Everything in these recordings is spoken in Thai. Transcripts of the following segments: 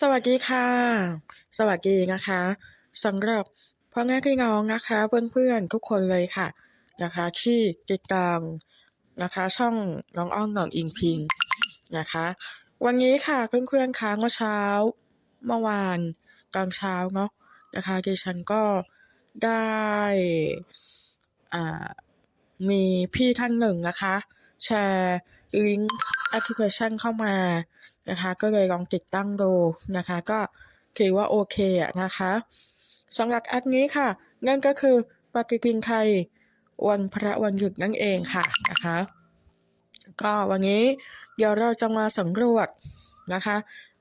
สวัสดีค่ะ สวัสดีนะคะสำหรับพ่อแม่พี่น้องนะคะเพื่อนๆทุกคนเลยค่ะนะคะที่ติดตามนะคะช่องน้องอ้อมน้องอิงพิงนะคะ วันนี้ค่ะเพื่อนๆคะเมื่อเช้าเมื่อวานตอนเช้าเนาะนะคะดิฉันก็ได้อ่ามีพี่ท่านหนึ่งนะคะ แชร์ลิงก์แอปพลิเคชันเข้ามา นะคะ ก็เลยลองติดตั้งดูนะคะ ก็ถือว่าโอเคอะนะคะสำหรับแอปนี้ค่ะ นั่นก็คือปฏิทินไทยวันพระวันหยุดนั่นเองค่ะนะคะ ก็วันนี้เดี๋ยวเราจะมาสำรวจนะคะ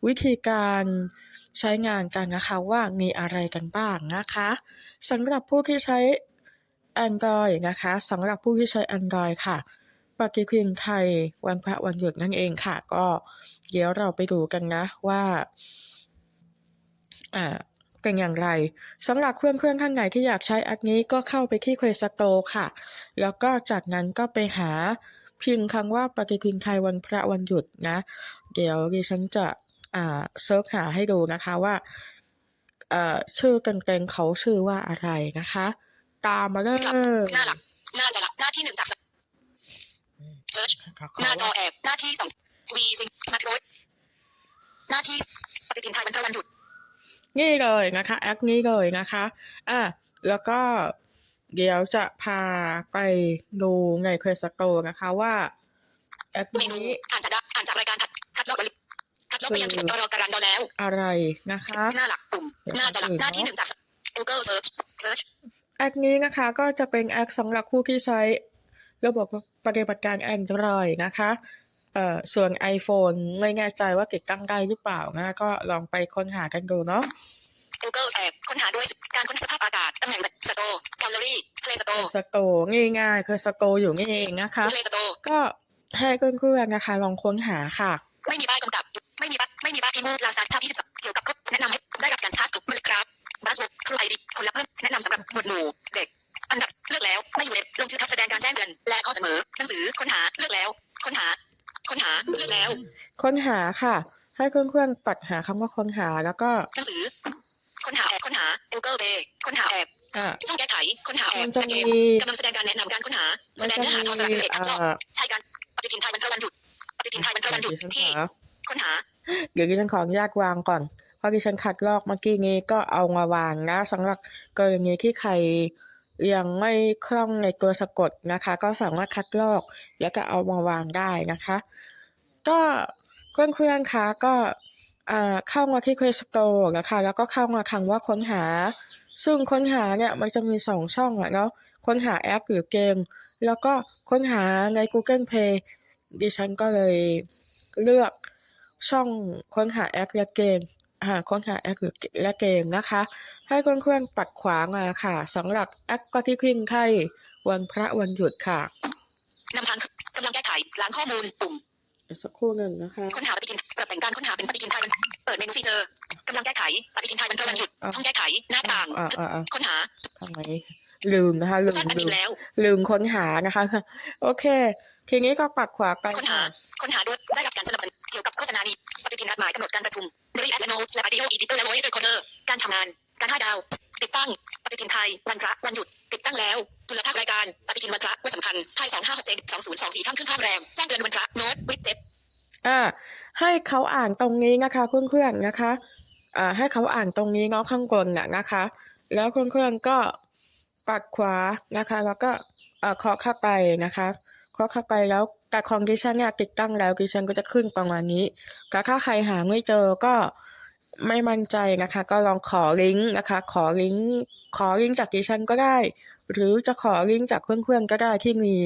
วิธีการใช้งานกันนะคะว่ามีอะไรกันบ้างนะคะสำหรับผู้ที่ใช้ Android นะคะสำหรับผู้ที่ใช้ Android ค่ะ ปฏิทินไทยวันพระวันหยุดนั่นเองค่ะ ก็เดี๋ยวเราไปดูกันนะว่าอ่าเป็นอย่างไรสำหรับเพื่อนๆท่องข้านไหนที่อยากใช้อปนี้ก็เข้าไปที่ Play Store ค่ะ แล้วก็จากนั้นก็ไปหาพิมพ์คำว่าปฏิทินไทยวันพระวันหยุดนะ เดี๋ยวดิฉันจะอ่าเซิร์ชหาให้ดูนะคะว่าเอ่อชื่อเต็มๆเขาชื่อว่าอะไรนะคะ ตามมาเลยหน้าหลักหน้าจอหลักหน้าที่หนึ่งจาก เซิร์ชหน้าจอแอบหน้าที่สองวีซิงมาโรหน้าที่ปฏิทินไทยวันพระวันหยุดนี่เลยนะคะแอปนี้เลยนะคะอะแล้วก็เดี๋ยวจะพาไปดูใน Play Store นะคะว่าแอปเมนูนี้อ่านจากดาอ่านจากรายการคัดคัดลอกบริคัดลอกไปยังเก็บดอรอการันดอแล้ว อะไรนะคะ หน้าหลักปุ่มหน้าจอหลักหน้าที่หนึ่งจาก Google Search Search แอปนี้นะคะก็จะเป็นแอปสำหรับผู้ที่ใช้ ระบบปฏิบัติการ Android นะคะเอ่อส่วน iPhone ไม่แน่ใจว่าติดตั้งได้หรือเปล่านะ ก็ลองไปค้นหากันดูเนาะ Google แอบค้นหาด้วยการค้นสภาพอากาศตำแหน่งสโตร์แกลเลอรี่ Play Store สโตร์ง่ายๆคือสโตร์อยู่นี่เองนะคะ Play Store ก็ให้เพื่อนๆนะคะ ลองค้นหาค่ะ ไม่มีป้ายกำกับไม่มีป้ายไม่มีป้ายที่มูดลาซาชา22เกี่ยวกับข้อแนะนำให้ได้รับการชาร์จกลุ่มเมล็ดกราฟบัสเวิร์ดครูไอดีคนละเพิ่มแนะนำสำหรับหมวดหมู่เด็ก อันดับเลือกแล้วไม่อยู่ในลงชื่อทับแสดงการแจ้งเตือนและข้อเสนอหนังสือค้นหาเลือกแล้ว ค้นหา ค้นหาเลือกแล้ว ค้นหาค่ะ ให้เพื่อนๆปัดหาคำว่าค้นหาแล้วก็หนังสือ ค้นหาแอบค้นหา Google Pay ค้นหาแอบอ่าช่องแก้ไขค้นหาแอมับนจะและเกมีมกำลังแสดงการแนะนำการค้นหาแสมันดงจะเนื้อหาทอสระมีเอกอ่จอบาใช่การปฏิทินไทยวันพระวันหยุดปฏิทินไทยวันพระวันหยุดดิฉันที่ขอค้นหา เดี๋ยวดิฉันขออนุญาตวางก่อนเพราะดิฉันคัดลอกเมื่อกี้นี้ก็เอามาวางนะสำหรับกรณีที่ใคร ยังไม่คล่องในตัวสะกดนะคะ ก็สามารถคัดลอกแล้วก็เอามาวางได้นะคะ ก็เพื่อนๆคะก็อ่าเข้ามาที่ Play Store นะคะ แล้วก็เข้ามาคำว่าค้นหา ซึ่งค้นหาเนี่ยมันจะมีสองช่องอะเนาะค้นหาแอปหรือเกม แล้วก็ค้นหาใน Google Play ดิฉันก็เลยเลือกช่องค้นหาแอปและเกม อ่าค้นหาแอปหรือและเกมนะคะ ให้เพื่อนๆปัดขวามาค่ะสำหรับแอปปฏิทินไทยวันพระวันหยุดค่ะนำทางกำลังแก้ไขล้างข้อมูลปุ่มเดี๋ยวสักครู่หนึ่งนะคะค้นหาปฏิทินปรับแต่งการค้นหาเป็นปฏิทินไทยวันเปิดเมนูฟีเจอร์กำลังแก้ไขปฏิทินไทยวันพระวันหยุดอะช่องแก้ไขหน้าต่างอ่าอ่าอ่าค้นหาทำไมลืมนะคะลืสร้างมแผ่นลืดิมนแล้วลืมค้นหานะคะ โอเค ทีนี้ก็ปัดขวาไปค้นหาค่ะค้นหาด้วยได้รับการสนับสนุนเกี่ยวกับโฆษณานี้ปฏิทินนัดหมายกำหนดการประชุม บริแอดโนตและอ u ดิโออีดิเตอร์และโว c ์เรคคอร์เดอร์การทำงาน การห้าดาว ติดตั้ง ปฏิทินไทย วันพระ วันหยุด ติดตั้งแล้วจุลภาครายการ ปฏิทินวันพระวันสำคัญ ไทยสองห้าหกเจ็ดสองศูนย์สองสี่ข้ามขึ้นข้ามแรม แจ้งเตือนวันพระ โน้ตวิดเจ็ตอ่า ให้เขาอ่านตรงนี้นะคะเพื่อนๆนะคะ อ่า ให้เขาอ่านตรงนี้เนาะข้างบนน่ะนะคะ แล้วเพื่อนๆก็ปัดขวานะคะ แล้วก็เอ่อเคาะเข้าไปนะคะ เคาะเข้าไปแล้วแต่ของดิฉันเนี่ยติดตั้งแล้วดิฉันก็จะขึ้นประมาณนี้ แต่ถ้าใครหาไม่เจอก็ไม่มั่นใจนะคะ ก็ลองขอลิงก์นะคะ ขอลิงก์ขอลิงก์จากดิฉันก็ได้ หรือจะขอลิงก์จากเพื่อนๆก็ได้ที่มี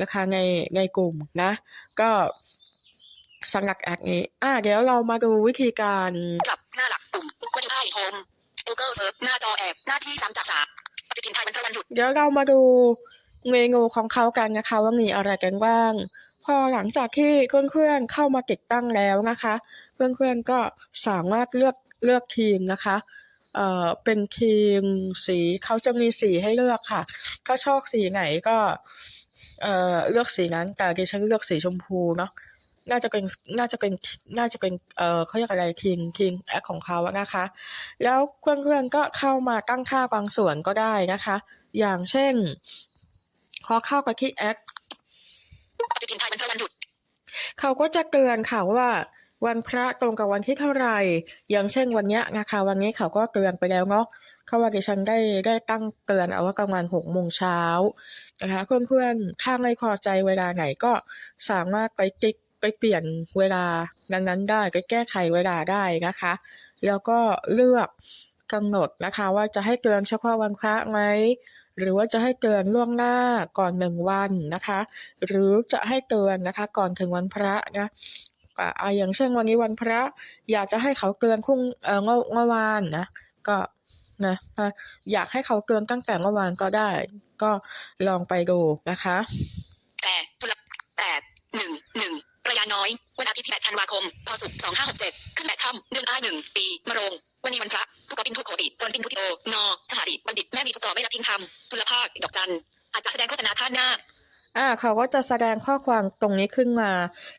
นะคะในในกลุ่มนะ ก็สำหรับแอปนี้ อ่าเดี๋ยวเรามาดูวิธีการกลับหน้าหลักปุ่มวันไอโฮม Google Search หน้าจอแอบหน้าที่สามจากสามปฏิทินไทยวันพระวันหยุด เดี๋ยวเรามาดู เมนูของเขากันนะคะว่ามีอะไรกันบ้าง พอหลังจากที่เพื่อนๆเข้ามาติดตั้งแล้วนะคะ เพื่อนๆก็สามารถเลือกเลือกทีมนะคะเอ่อเป็นทีมสีเขาจะมีสีให้เลือกค่ะ ถ้าชอบสีไหนก็เอ่อเลือกสีนั้นแต่ดิฉันเลือกสีชมพูเนาะน่าจะเป็นน่าจะเป็นน่าจะเป็นเอ่อเขาเรียกอะไรคิงคิงแอคของเขาอะนะคะ แล้วเพื่อนๆก็เข้ามาตั้งค่าบางส่วนก็ได้นะคะ อย่างเช่น พอเข้าไปที่แอคปฏิทินไทยวันพระวันหยุดเขาก็จะเตือนค่ะว่า วันพระตรงกับวันที่เท่าไหร่ อย่างเช่นวันเนี้ยนะคะ วันนี้เขาก็เตือนไปแล้วเนาะเขาว่าดิฉันได้ได้ตั้งเตือนเอาว่ากลางวันหกโมงเช้านะคะ เพื่อนๆถ้าไม่พอใจเวลาไหนก็สามารถไปติ๊กไปเปลี่ยนเวลานั้นๆได้ไปแก้ไขเวลาได้นะคะ แล้วก็เลือกกำหนดนะคะ ว่าจะให้เตือนเฉพาะวันพระไหม หรือว่าจะให้เตือนล่วงหน้าก่อนหนึ่งวันนะคะ หรือจะให้เตือนนะคะก่อนถึงวันพระนะอ่าอย่างเช่นวันนี้วันพระ อยากจะให้เขาเตือนพรุ่งเอ่อเมื่อวานนะก็นะอะอยากให้เขาเตือนตั้งแต่เมื่อวานก็ได้ ก็ลองไปดูนะคะแต่จุลแปดหนึ่งหนึ่งระยะน้อย วันอาทิตย์ที่แปดธันวาคมพศสองห้าหกเจ็ดขึ้นแปดค่ำเดือนอ้ายหนึ่งปีมะโรง วันนี้วันพระทุกปินทุกโคดิตนปินทุติโตนอชหาดิบัณฑิตแม่มีทุกต่อไม่ละทิ้งคำจุลภาคดอกจันอาจจะแสดงโฆษณาข้างหน้าอ่าเขาก็จะแสดงข้อความตรงนี้ขึ้นมา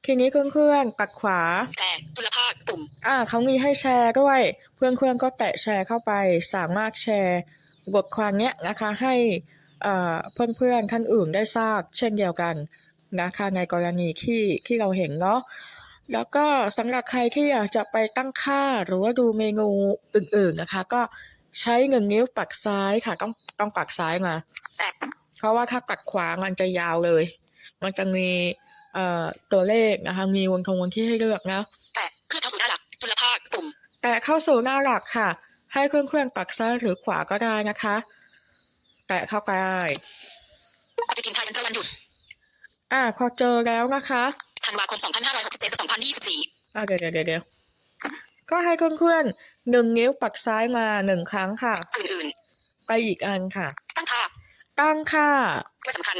ทีนี้เพื่อนๆปัดขวาแต่จุลภาคปุ่มอ่าเขามีให้แชร์ด้วย เพื่อนๆก็แตะแชร์เข้าไป สามารถแชร์บทความเนี้ยนะคะให้เอ่อเพื่อนๆท่านอื่นได้ทราบเช่นเดียวกันนะคะในกรณีที่ที่เราเห็นเนาะ แล้วก็สำหรับใครที่อยากจะไปตั้งค่าหรือว่าดูเมนูอื่นๆนะคะ ก็ใช้หนึ่งนิ้วปักซ้ายค่ะ ต้องต้องปักซ้ายมาแต่เพราะว่าถ้าปักขวามันจะยาวเลย มันจะมีเอ่อตัวเลขนะคะ มีวันคงวันที่ให้เลือกนะแต่เพื่อเข้าสู่หน้าหลักจุลภาคปุ่มแต่เข้าสู่หน้าหลักค่ะ ให้เพื่อนๆปักซ้ายหรือขวาก็ได้นะคะ แตะเข้าไปปฏิทินไทยวันพระวันหยุดอ่าพอเจอแล้วนะคะ ธันวาคม 2567 2024อ่าเดี๋ยวเดี๋ยวเดี๋ยวเดี๋ยวก็ให้เพื่อนๆหนึ่งนิ้วปักซ้ายมาหนึ่งครั้งค่ะ อื่นไปอีกอันค่ะๆตั้งค่า ตั้งค่าวันสำคัญ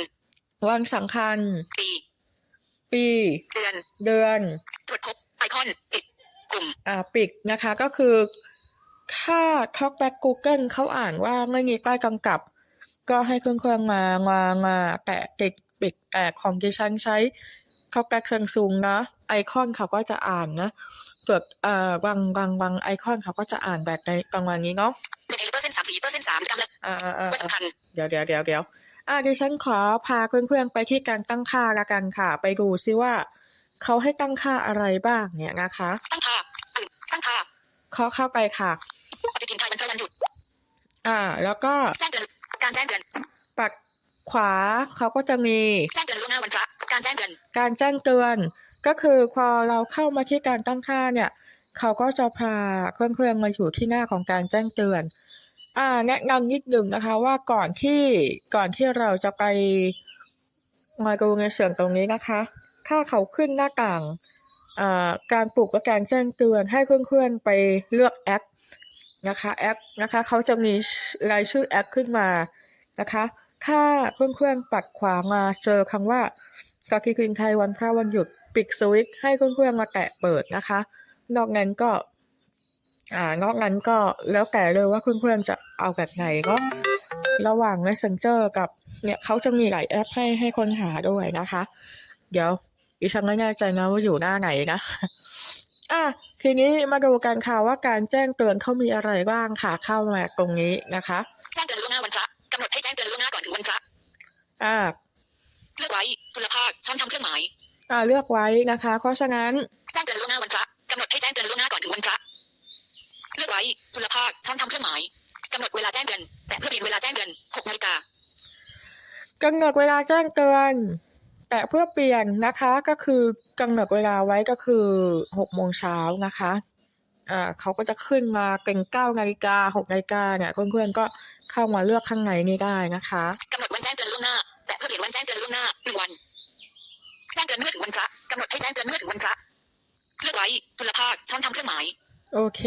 วันสำคัญ ปี ปี เดือน เดือนตรวจพบไอคอนปิดกลุ่ม อ่าปิดนะคะก็คือถ้า Talkback Google เขาอ่านว่าไม่มีป้ายกำกับ ก็ให้เครื่องๆมามามาแตะติดปิดแต่ของดิฉันใช้ Talkback Samsung นะ ไอคอนเขาก็จะอ่านนะเกิดเอ่อบางบางบางไอคอนเขาก็จะอ่านแบบในประมาณนี้เนาะเด็กเปอร์เซ็นต์สามสี่เปอร์เซ็นต์สามกรัมละอ่าอ่าอ่าวันสำคัญเดี๋ยวเดี๋ยวเดี๋ยวเดี๋ยวอ่าดิฉันขอพาเพื่อนๆไปที่การตั้งค่าละกันค่ะ ไปดูซิว่าเขาให้ตั้งค่าอะไรบ้างเนี่ยนะคะ ตั้งค่าอื่นตั้งค่าเขาเข้าไปค่ะปฏิทินไทยวันพระวันหยุดอ่า แล้วก็แจ้งเตือนการแจ้งเตือนปักขวาเขาก็จะมีแจ้งเตือนล่วงหน้าวันพระ การแจ้งเตือน การแจ้งเตือน ก็คือพอเราเข้ามาที่การตั้งค่าเนี่ย เขาก็จะพาเพื่อนๆมาอยู่ที่หน้าของการแจ้งเตือน อ่าแนะนำนิดหนึ่งนะคะว่าก่อนที่ก่อนที่เราจะไปมาดูในส่วนตรงนี้นะคะ ถ้าเขาขึ้นหน้าต่างอ่าการปลูกและการแจ้งเตือนให้เพื่อนๆไปเลือกแอปนะคะแอปนะคะเขาจะมีรายชื่อแอปขึ้นมานะคะ ถ้าเพื่อนๆปัดขวามาเจอคำว่า กากีพินไทยวันพระวันหยุดปิดสวิตช์ให้เพื่อนๆมาแตะเปิดนะคะ นอกนั้นก็ อ่านอกนั้นก็แล้วแต่เลยว่าเพื่อนๆจะเอาแบบไหนเนาะระหว่าง Messenger กับเนี่ยเขาจะมีหลายแอปให้ให้ค้นหาด้วยนะคะ เดี๋ยวดิฉันไม่แน่ใจนะว่าอยู่หน้าไหนนะอะทีนี้มาดูกันค่ะว่าการแจ้งเตือนเขามีอะไรบ้างค่ะเข้ามาตรงนี้นะคะ แจ้งเตือนล่วงหน้าวันพระกำหนดให้แจ้งเตือนล่วงหน้าก่อนถึงวันพระอ่าเลือกไว้จุลภาค ช่องทำเครื่องหมายอ่าเลือกไว้นะคะ เพราะฉะนั้นแจ้งเตือนล่วงหน้าวันพระกำหนดให้แจ้งเตือนล่วงหน้าก่อนถึงวันพระเลือกไว้จุลภาคช่องทำเครื่องหมายกำหนดเวลาแจ้งเตือนแต่เพื่อเปลี่ยนเวลาแจ้งเตือนหกนาฬิกากำหนดเวลาแจ้งเตือนแต่เพื่อเปลี่ยนนะคะก็คือกำหนดเวลาไว้ก็คือหกโมงเช้านะคะอ่าเขาก็จะขึ้นมาเป็นเก้านาฬิกาหกนาฬิกาเนี่ยเพื่อนๆก็เข้ามาเลือกข้างในนี้ได้นะคะ เตือนเมื่อถึงวันพระเลือกไว้จุลภาคช่องทำเครื่องหมาย โอเค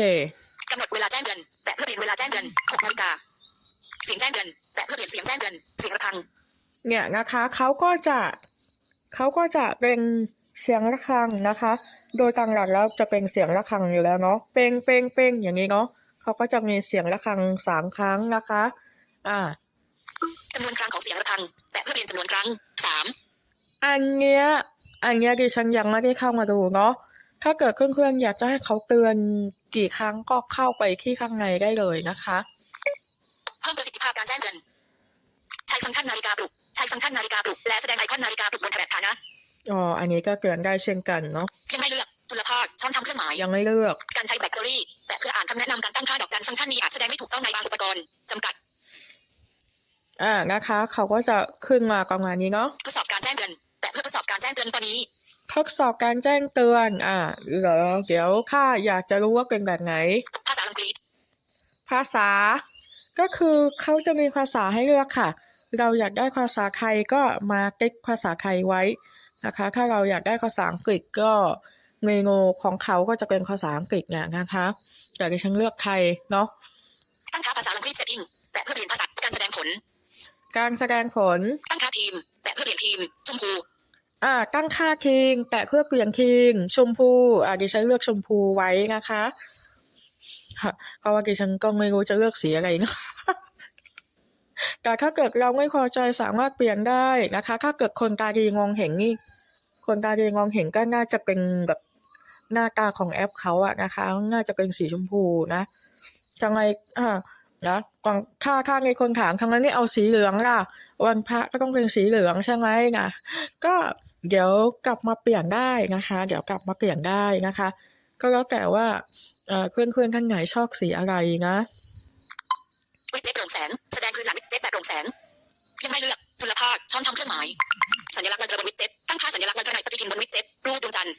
กำหนดเวลาแจ้งเตือนแต่เพื่อเปลี่ยนเวลาแจ้งเตือนหกนาฬิกาเสียงแจ้งเตือนแต่เพื่อเปลี่ยนเสียงแจ้งเตือนเสียงระฆัง เนี่ยนะคะเขาก็จะเขาก็จะเป็นเสียงระฆังนะคะ โดยตามหลักแล้วจะเป็นเสียงระฆังอยู่แล้วเนาะเป้งเป้งเป้งอย่างนี้เนาะเขาก็จะมีเสียงระฆังสามครั้งนะคะ อ่าจำนวนครั้งของเสียงระฆัง แต่เพื่อเปลี่ยนจำนวนครั้งสามอันเนี้ย อันเนี้ยดิฉันยังไม่ได้เข้ามาดูเนาะถ้าเกิดเพื่อนๆอยากจะให้เขาเตือนกี่ครั้งก็เข้าไปที่ข้างในได้เลยนะคะเพิ่มประสิทธิภาพการแจ้งเตือนใช้ฟังก์ชันนาฬิกาปลุกใช้ฟังก์ชันนาฬิกาปลุกและแสดงไอคอนนาฬิกาปลุกบนแถบฐานะอ๋ออันนี้ก็เตือนได้เช่นกันเนาะยังไม่เลือกจุลภาคช่องทำเครื่องหมายยังไม่เลือก การใช้แบตเตอรี่แต่เพื่ออ่านคำแนะนำการตั้งค่าดอกจันฟังก์ชันนี้อาจแสดงไม่ถูกต้องในบางอุปกรณ์จำกัดอ่านะคะ เขาก็จะขึ้นมาประมาณนี้เนาะทดสอบการแจ้งเตือน แต่เพื่อทดสอบการแจ้งเตือนตอนนี้ทดสอบการแจ้งเตือน อ่าเดี๋ยวเดี๋ยวถ้าอยากจะรู้ว่าเป็นแบบไหน ภาษาอังกฤษ ภาษา ก็คือเขาจะมีภาษาให้เลือกค่ะ เราอยากได้ภาษาไทยก็มาติ๊กภาษาไทยไว้นะคะ ถ้าเราอยากได้ภาษาอังกฤษก็เมนูของเขาก็จะเป็นภาษาอังกฤษเนี่ยนะคะอยากให้ฉันเลือกไทยเนาะ ตั้งค่าภาษาอังกฤษ setting แต่เพื่อเปลี่ยนภาษาการแสดงผล การแสดงผล ตั้งค่าทีมแต่เพื่อเปลี่ยนทีมชมพู อ่าตั้งค่าคิง แต่เพื่อเปลี่ยนคิง ชมพูอ่าดิฉันเลือกชมพูไว้นะคะค่ะเพราะว่าดิฉันก็ไม่รู้จะเลือกสีอะไรนะคะแต่ถ้าเกิดเราไม่พอใจสามารถเปลี่ยนได้นะคะ ถ้าเกิดคนตาดีมองเห็นนี่ คนตาดีมองเห็นก็น่าจะเป็นแบบหน้าตาของแอปเขาอะนะคะ น่าจะเป็นสีชมพูนะจังไงอ่านะก่อนถ้าถ้ามีคนถามทำไมไม่เอาสีเหลืองล่ะ วันพระก็ต้องเป็นสีเหลืองใช่ไหมนะก็ เดี๋ยวกลับมาเปลี่ยนได้นะคะ เดี๋ยวกลับมาเปลี่ยนได้นะคะ ก็แล้วแต่ว่าเอ่อเพื่อนๆท่านไหนชอบสีอะไรนะวิดเจ็ตโปร่งแสงแสดงพื้นหลังวิดเจ็ตแบบโปร่งแสงยังไม่เลือกจุลภาคช่องทำเครื่องหมาย สัญลักษณ์วันตระบนวิดเจ็ตตั้งค่าสัญลักษณ์วันตระในปฏิทินบนวิดเจ็ตรูปดวงจันทร์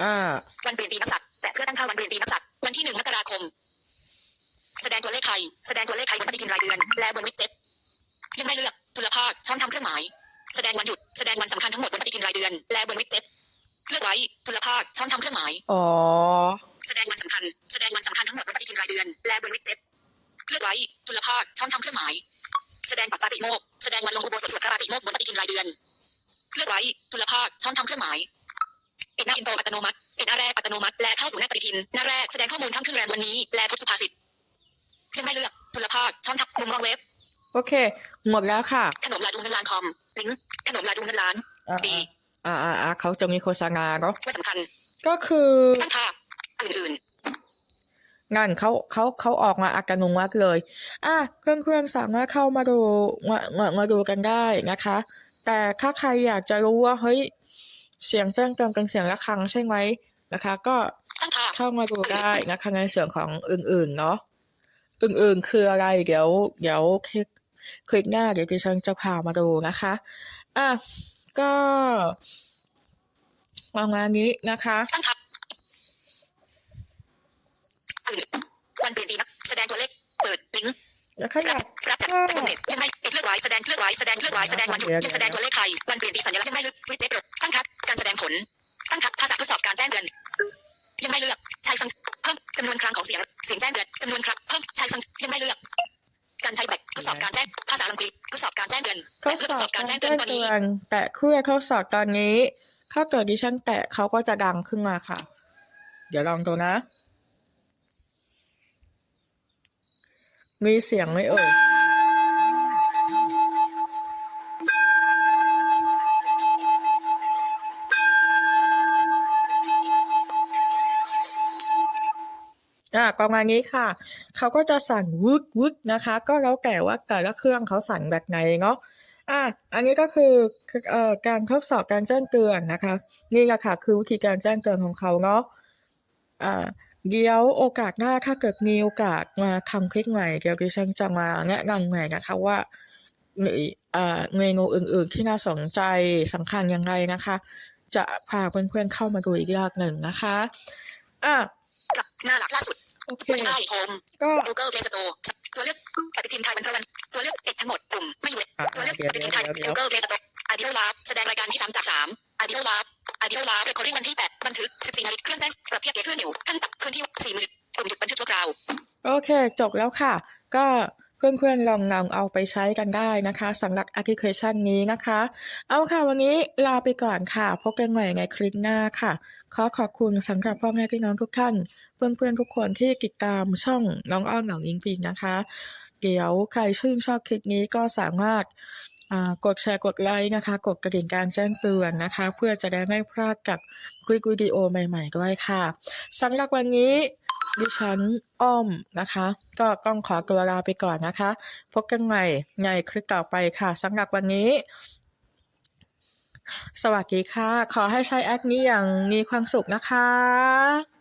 อ่าวันเปลี่ยนปีนักษัตริย์แต่เพื่อตั้งค่าวันเปลี่ยนปีนักษัตริย์วันที่หนึ่งมกราคม แสดงตัวเลขไทยแสดงตัวเลขไทยบนปฏิทินรายเดือน และบนวิดเจ็ตยังไม่เลือกจุลภาคช่องทำเครื่องหมาย แสดงวันหยุด แสดงวันสำคัญทั้งหมดบนปฏิทินรายเดือน และบนวิดเจ็ตเลือกไว้จุลภาคช่องทำเครื่องหมาย อ๋อ แสดงวันสำคัญ แสดงวันสำคัญทั้งหมดบนปฏิทินรายเดือน และบนวิดเจ็ตเลือกไว้จุลภาคช่องทำเครื่องหมาย แสดงปักปาติโมกข์แสดงวันลงอุโบสถสวดพระปาติโมกข์บนปฏิทินรายเดือน เลือกไว้จุลภาคช่องทำเครื่องหมายเอกหน้าอินโตอัตโนมัติเอกหน้าแรกอัตโนมัติ และเข้าสู่หน้าปฏิทิน หน้าแรกแสดงข้อมูลทั้งขึ้นแรมวันนี้ และทศสุภาษิตยังไม่เลือกจุลภาคช่องทับมุมมองเว็บ โอเค หมดแล้วค่ะ ขนมลาดูเงินล้านคอม ลิงก์ขนมลาดูเงินล้านอ่าปีอ่าอ่าอ่าเขาจะมีโฆษณาเนาะไม่สำคัญ ก็คือตั้งค่าอื่นงานเขาเขาเขาออกมาอัตโนมัติเลย อะเพื่อนๆสามารถเข้ามาดูมามามาดูกันได้นะคะ แต่ถ้าใครอยากจะรู้ว่าเฮ้ยเสียงแจ้งเตือนเป็นเสียงระฆังใช่ไหมนะคะ ก็ๆตั้งค่าเข้ามาดูได้นะคะในส่วนของอื่นๆเนาะอื่นๆคืออะไรเดี๋ยวเดี๋ยว คลิกคลิกหน้าเดี๋ยวดิฉันจะพามาดูนะคะ อะ ก็ประมาณนี้นะคะตั้งค่าอื่นวันเปลี่ยนปีนักแสดงตัวเลขเปิดลิงก์แล้วก็อรัยาบกรับจากกำเนิดยังไม่เลือกไว้แสดงเลือกไว้แสดงเลือกไว้แสดงวันหยุดเดี๋ยวยังแสดงตัวเลขไทยวันเปลี่ยนปีสัญลักษณ์ยังไม่เลือกวิดเจ็ตตั้งคัดการแสดงผลตั้งคัดภาษาทดสอบการแจ้งเตือนยังไม่เลือกใช้ฟังเพิ่มจำนวนครั้งของเสียงเสียงแจ้งเตือนจำนวนครั้งเพิ่มใช้ฟังยังไม่เลือก การใช้แบตทดสอบการแจ้งภาษาอังกฤษทดสอบการแจ้งเตือนทแต่ดเพื่อสทดอสบอบกาการรแจ้งเตืแจ้อนงตอนเตืนี้อนแตะเครื่องทดสอบตอนนี้ ถ้าเกิดดิฉันแตะเขาก็จะดังขึ้นมาค่ะ เดี๋ยวลองดูนะ มีเสียงไหมเอ่ย อ่าประมาณนี้ค่ะ เขาก็จะสั่นวึกวึกนะคะ ก็แล้วแต่ว่าแต่ละเครื่องเขาสั่นแบบไหนเนาะอะอันนี้ก็คือเอ่อการทดสอบการแจ้งเตือนนะคะ นี่แหละค่ะคือวิธีการแจ้งเตือนของเขาเนาะอ่าเดี๋ยวโอกาสหน้าถ้าเกิดมีโอกาสมาทำคลิปใหม่เดี๋ยวดิฉันจะมาแนะนำใหม่นะคะว่ามีอ่าเมนูอื่นๆที่น่าสนใจสำคัญยังไงนะคะ จะพาเพื่อนๆเข้ามาดูอีกรอบหนึ่งนะคะอะหน้าหลักล่าสุด โอเคไม่ได้โฮมก็ Google Play Store ตัวเลือกปฏิทินไทยวันพระวันตัวเลือกเอกทั้งหมดปุ่มไม่อยู่อะตัวเลือกเดี๋ยวปฏิทินไทยเดี๋ยวเดี๋ยว Google Play Store Audio Lab แสดงรายการที่3จาก3 Audio Lab Audio Lab Recording วันที่8บันทึก14นาฬิกาเครื่องแจ้งปรับเทียบเกียร์ขึ้นนิ้วขั้นต่ำเคลื่อนที่4มือปุ่มหยุดบันทึกชั่วคราวโอเค จบแล้วค่ะ ก็เพื่อนๆลองนำเอาไปใช้กันได้นะคะสำหรับแอปพลิเคชันนี้นะคะ เอาค่ะวันนี้ลาไปก่อนค่ะ พบกันใหม่ในคลิปหน้าค่ะ ขอขอบคุณสำหรับพ่อแม่พี่น้องทุกท่าน เพื่อนๆทุกคนที่ติดตามช่องน้องอ้อมหนองอิงปิงนะคะ เดี๋ยวใครชื่นชอบคลิปนี้ก็สามารถกดแชร์กดไลค์นะคะ กดกระดิ่งการแจ้งเตือนนะคะ เพื่อจะได้ไม่พลาดกับคลิปวิดีโอใหม่ ๆ ด้วยค่ะสำหรับวันนี้ดิฉันอ้อมนะคะ ก็ต้องขอตัวลาไปก่อนนะคะ พบกันใหม่ในคลิปต่อไปค่ะสำหรับวันนี้ สวัสดีค่ะ ขอให้ใช้แอปนี้อย่างมีความสุขนะคะ